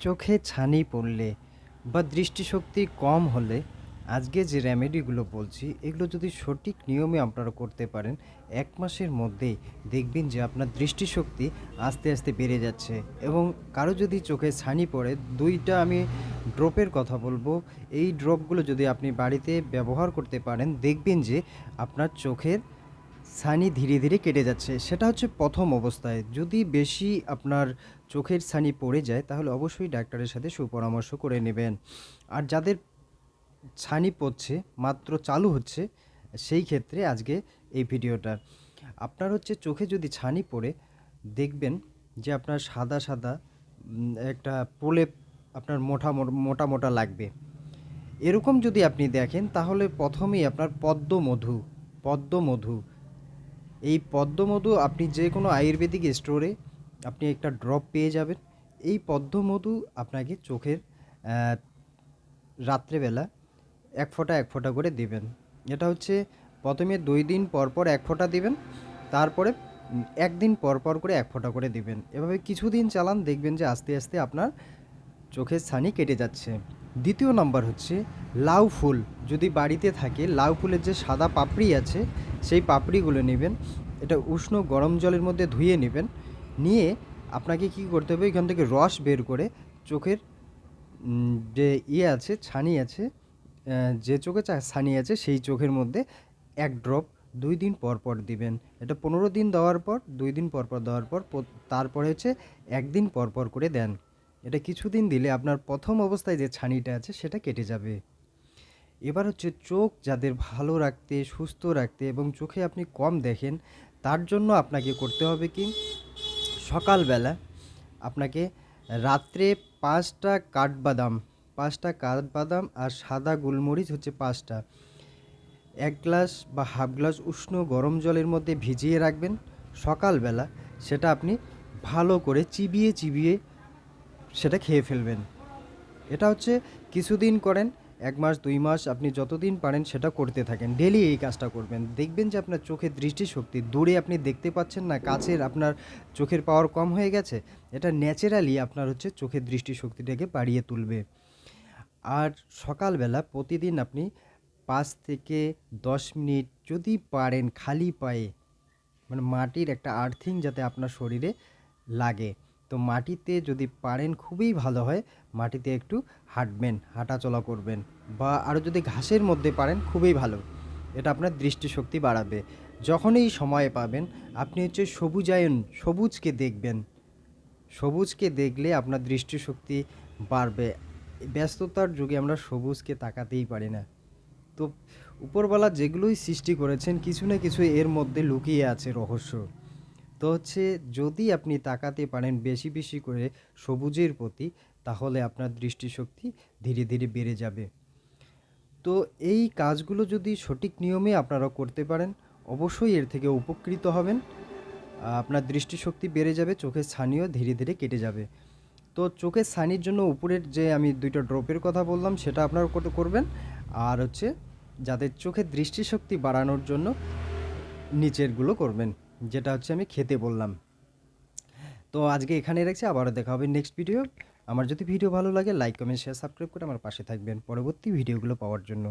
চোখে ছানি পড়লে বা দৃষ্টিশক্তি কম হলে, আজকে যে রেমেডিগুলো বলছি, এগুলো যদি সঠিক নিয়মে আপনারা করতে পারেন, এক মাসের মধ্যেই দেখবেন যে আপনার দৃষ্টিশক্তি আস্তে আস্তে বেড়ে যাচ্ছে। এবং কারও যদি চোখে ছানি পড়ে, দুইটা আমি ড্রপের কথা বলব। এই ড্রপগুলো যদি আপনি বাড়িতে ব্যবহার করতে পারেন, দেখবেন যে আপনার চোখের ছানি ধীরে ধীরে কেটে যাচ্ছে। সেটা হচ্ছে প্রথম অবস্থায়। যদি বেশি আপনার চোখের ছানি পড়ে যায়, তাহলে অবশ্যই ডাক্তারের সাথে সুপরামর্শ করে নেবেন। আর যাদের ছানি পড়ছে, মাত্র চালু হচ্ছে, সেই ক্ষেত্রে আজকে এই ভিডিওটা। আপনার হচ্ছে চোখে যদি ছানি পড়ে, দেখবেন যে আপনার সাদা সাদা একটা প্রলেপ আপনার মোটা মোটা মোটা লাগবে। এরকম যদি আপনি দেখেন, তাহলে প্রথমেই আপনার পদ্মমধু পদ্মমধু এই পদ্মমধু আপনি যে কোনো আয়ুর্বেদিক স্টোরে আপনি একটা ড্রপ পেয়ে যাবেন। এই পদ্মমধু আপনাকে চোখের রাত্রেবেলা এক ফোঁটা এক ফোঁটা করে দেবেন। এটা হচ্ছে প্রথমে দুই দিন পর পর এক ফোঁটা দিবেন, তারপরে একদিন পর পর করে এক ফোঁটা করে দেবেন। এভাবে কিছুদিন চালান, দেখবেন যে আস্তে আস্তে আপনার চোখের ছানি কেটে যাচ্ছে। দ্বিতীয় নাম্বার হচ্ছে লাউ ফুল। যদি বাড়িতে থাকে, লাউ ফুলের যে সাদা পাপড়ি আছে, সেই পাপড়িগুলো নেবেন, এটা উষ্ণ গরম জলের মধ্যে ধুয়ে নেবেন, নিয়ে আপনাকে কি করতে হবে, এখান থেকে রস বের করে চোখের যে ইয়ে আছে, ছানি আছে যে চোখে ছানি আছে, সেই চোখের মধ্যে এক ড্রপ দুই দিন পর পর দিবেন। এটা পনেরো দিন দেওয়ার পর, দুই দিন পর পর দেওয়ার পর তারপরে হচ্ছে একদিন পর পর করে দেন। এটা কিছুদিন দিলে আপনার প্রথম অবস্থায় যে ছানিটা আছে, সেটা কেটে যাবে। এবার হচ্ছে চোখ যাদের ভালো রাখতে, সুস্থ রাখতে এবং চোখে আপনি কম দেখেন, তার জন্য আপনাকে করতে হবে কি? সকালবেলা আপনাকে রাত্রে পাঁচটা কাঠবাদাম পাঁচটা কাঠবাদাম আর সাদা গোলমরিচ হচ্ছে পাঁচটা। এক গ্লাস বা হাফ গ্লাস উষ্ণ গরম জলের মধ্যে ভিজিয়ে রাখবেন। সকালবেলা সেটা আপনি ভালো করে চিবিয়ে চিবিয়ে সেটা খেয়ে ফেলবেন। এটা হচ্ছে কিছুদিন করেন, এক মাস, দুই মাস আপনি যতদিন পারেন সেটা করতে থাকেন। ডেলি এই কাজটা করবেন। দেখবেন যে আপনার চোখের দৃষ্টিশক্তি, দূরে আপনি দেখতে পাচ্ছেন না, কাছের আপনার চোখের পাওয়ার কম হয়ে গেছে, এটা ন্যাচারালি আপনার হচ্ছে চোখের দৃষ্টিশক্তিটাকে বাড়িয়ে তুলবে। আর সকালবেলা প্রতিদিন আপনি পাঁচ থেকে দশ মিনিট যদি পারেন খালি পায়ে মানে মাটির একটা আর্থিং যাতে আপনার শরীরে লাগে। তো মাটিতে যদি পারেন খুবই ভালো হয়, মাটিতে একটু হাঁটবেন, হাঁটাচলা করবেন বা আরও যদি ঘাসের মধ্যে পারেন খুবই ভালো। এটা আপনার দৃষ্টিশক্তি বাড়াবে। যখনই সময় পাবেন, আপনি হচ্ছে সবুজায়ন, সবুজকে দেখবেন। সবুজকে দেখলে আপনার দৃষ্টিশক্তি বাড়বে। ব্যস্ততার যুগে আমরা সবুজকে তাকাতেই পারি না। তো উপরওয়ালা যেগুলোই সৃষ্টি করেছেন, কিছু না কিছু এর মধ্যে লুকিয়ে আছে রহস্য। তো হচ্ছে যদি আপনি তাকাতে পারেন বেশি বেশি করে সবুজের প্রতি, তাহলে আপনার দৃষ্টিশক্তি ধীরে ধীরে বেড়ে যাবে। তো এই কাজগুলো যদি সঠিক নিয়মে আপনারা করতে পারেন, অবশ্যই এর থেকে উপকৃত হবেন। আপনার দৃষ্টিশক্তি বেড়ে যাবে, চোখের ছানিও ধীরে ধীরে কেটে যাবে। তো চোখের ছানির জন্য উপরের যে আমি দুইটা ড্রপের কথা বললাম, সেটা আপনারা করবেন। আর হচ্ছে যাদের চোখের দৃষ্টিশক্তি বাড়ানোর জন্য নিচেরগুলো করবেন। যেটা হচ্ছে আমি খেতে বললাম। তো আজকে এখানে রাখছি, আবারও দেখা হবে নেক্সট ভিডিও আমার যদি ভিডিও ভালো লাগে লাইক কমেন্ট শেয়ার সাবস্ক্রাইব করে আমার পাশে থাকবেন। পরবর্তী ভিডিওগুলো পাওয়ার জন্য।